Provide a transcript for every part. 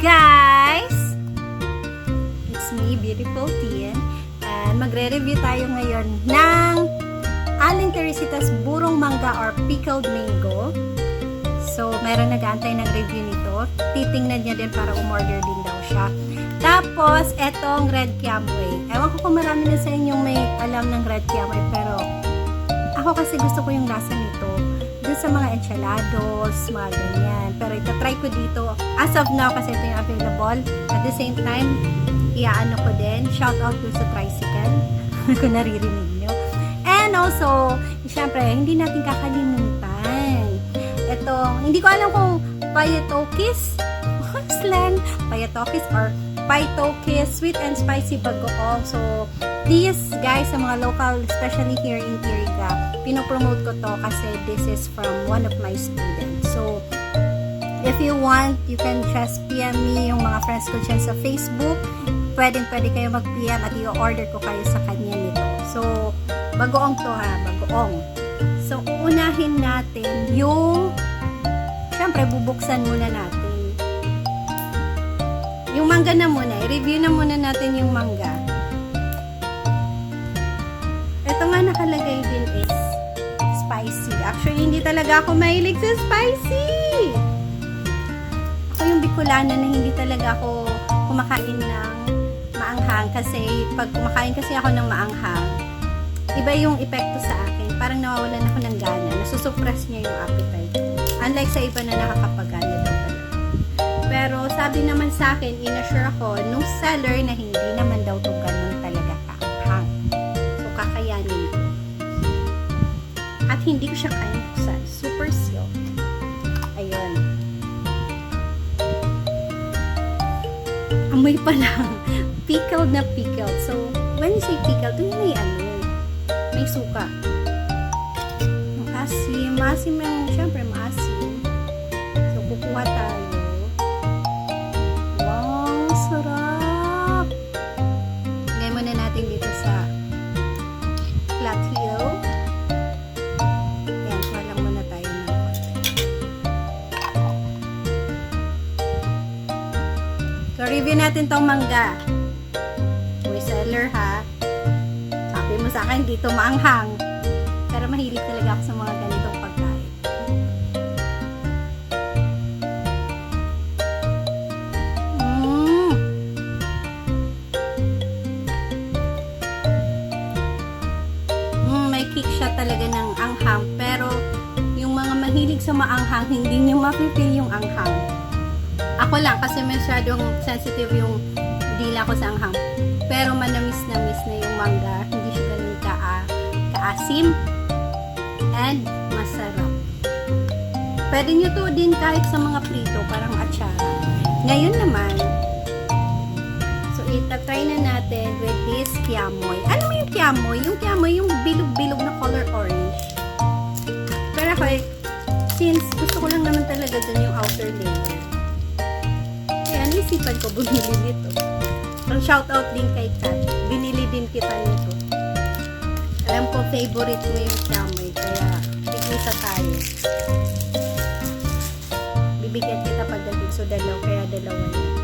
guys! It's me, Beautiful Tien. And magre-review tayo ngayon ng Aling Teresita's Burong Mangga or Pickled Mango. So, meron nag-aantay ng review nito. Titingnan niya din para umorder din daw siya. Tapos, etong Red Kiamoy. Ewan ko kung marami na sa inyong may alam ng Red Kiamoy, pero ako kasi gusto ko yung lasa dun sa mga enchilados, mga ganyan. Pero ito-try ko dito as of now kasi ito yung available. At the same time, iaano ko din. Shout out ko sa tricycle kung naririnig nyo. And also, syempre, hindi natin kakalimutan. Itong, hindi ko alam kung payetokis, slang, payetokis or paitokis, sweet and spicy bagoong. So, these guys sa mga local, especially here in Iriga, pinopromote ko to kasi this is from one of my students. So, if you want, you can just PM me yung mga friends ko dyan sa Facebook. Pwedeng pwede kayo mag-PM at i-order ko kayo sa kanya nito. So, bagoong to ha, bagoong. So, uunahin natin yung, syempre, bubuksan muna natin. Yung mangga na muna, i-review na muna natin yung mangga. Ito nga nakalagay. Actually, hindi talaga ako mahilig sa spicy. Ako yung Bicolana na hindi talaga ako kumakain ng maanghang kasi pag kumakain kasi ako ng maanghang, iba yung epekto sa akin. Parang nawawalan ako ng gana. Nasusuppress niya yung appetite. Unlike sa iba na nakakapagana pala. Pero sabi naman sa akin, inassure ako nung seller na hindi naman daw to ganun hindi ko siya kaya buksan. Super sealed. Ayun. Amoy pa lang. Pickled na pickled. So, when you say pickled, dun may ano, may suka. Maasim. Maasim yung, syempre, So, review natin tong mangga. May seller ha. Sabi mo sa akin, dito maanghang. Pero mahilig talaga ako sa mga ganitong pagkain. Mm. Mm, may kick siya talaga ng anghang. Pero, yung mga mahilig sa maanghang, hindi nyo mapipil yung anghang. Ako lang, kasi masyadong sensitive yung dila ko sa anghang. Pero manamis-namis na yung mangga. Hindi siya ganun ka, kaasim. And masarap. Pwede nyo to din kahit sa mga prito, parang atsara. Ngayon naman, so itatry na natin with this kiamoy. Ano mo yung kiamoy? Yung kiamoy, yung bilog-bilog na color orange. Pero ako, eh, since gusto ko lang naman talaga dun yung outer layer. Naisipan ko bumili nito. Ang shoutout din kay Kat. Binili din kita nito. Alam ko, favorite mo yung kiamoy. Kaya, tigisa tayo. Bibigyan kita pagdating. So, dalaw. Kaya dalawa na.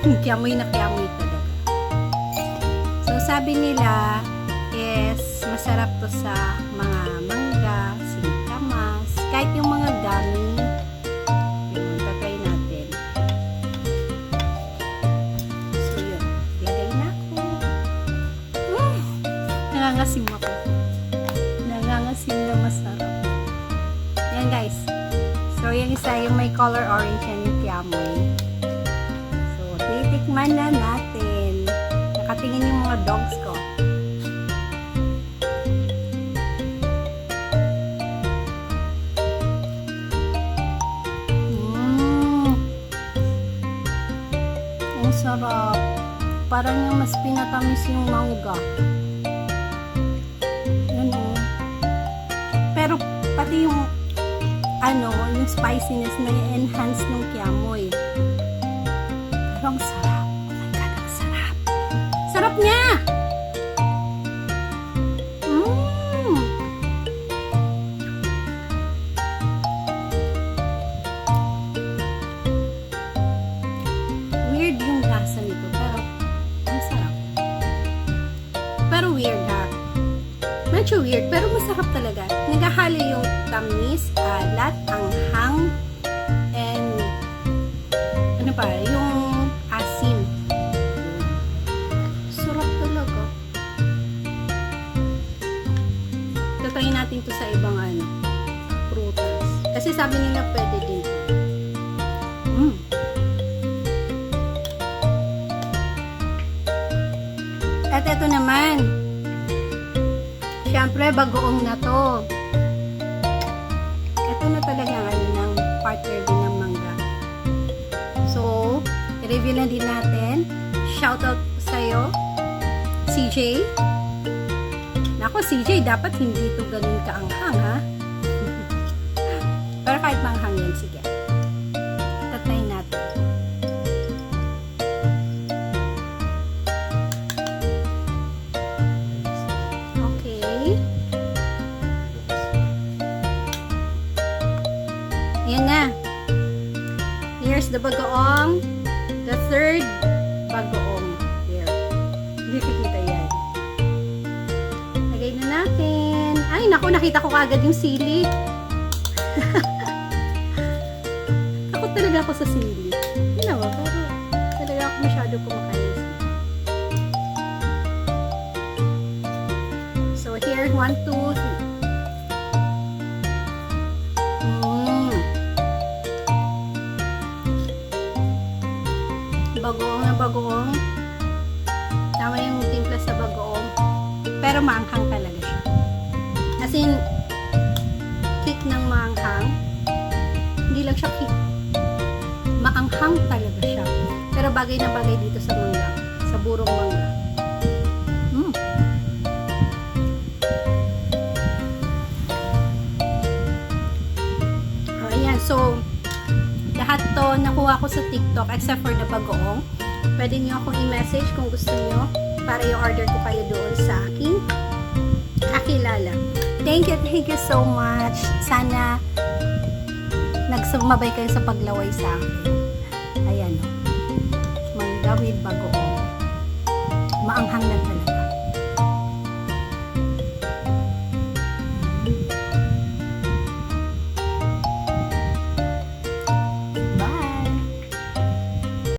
Kiamoy na kiamoy talaga. So, sabi nila is masarap to sa mga mangga, singkamas, kahit yung mga gummy. Yun, tatry natin. So, yun. Lagay na ako. Mm, nangangasim ako. Nangangasim na masarap. Yan guys. So, yung isa yung may color orange yan yung kiamoy. So, titikman na natin. Nakatingin yung mga dogs ko. Mmm. Ang sarap. Parang yung mas pinatamis yung mangga. Yan o. Pero pati yung ano, yung spiciness na enhance ng kiamoy. Pero ang sarap. Medyo weird, pero masarap talaga. Nagahalo yung tamis, alat, anghang, and ano pa, yung asim. Sarap talaga. Tatayin natin to sa ibang ano, prutas. Kasi sabi nila pwede din. Mm. At ito naman, Siyempre, bagoong na to. Ito na talaga ang ano ng partner din ng mangga. So, i-review na din natin. Shoutout sa'yo, CJ. Nako, CJ, dapat hindi to ganun kaanghang, ha? Pero kahit manghang yan, sige. The bagoong. The third bagoong. Here. Hindi kikita yan. Lagay na natin. Ay, naku, nakita ko kagad yung sili. Takot talaga ako sa sili. Hindi naman, pero talaga ako masyado kumakain. So here, one, two, Bagoong na bagoong. Tama yung timpla sa bagoong. Pero maanghang talaga siya. As in, kick ng maanghang. Hindi lang siya kick. Maanghang talaga siya. Pero bagay na bagay dito sa mangga. Sa burong mangga. Lahat to nakuha ko sa TikTok except for the bagoong. Pwede niyo akong i-message kung gusto niyo para i-order ko kayo doon sa aking kakilala. Thank you, thank you so much. Sana nagsumabay kayo sa paglaway sa akin. Ayan. Mangga with bagoong.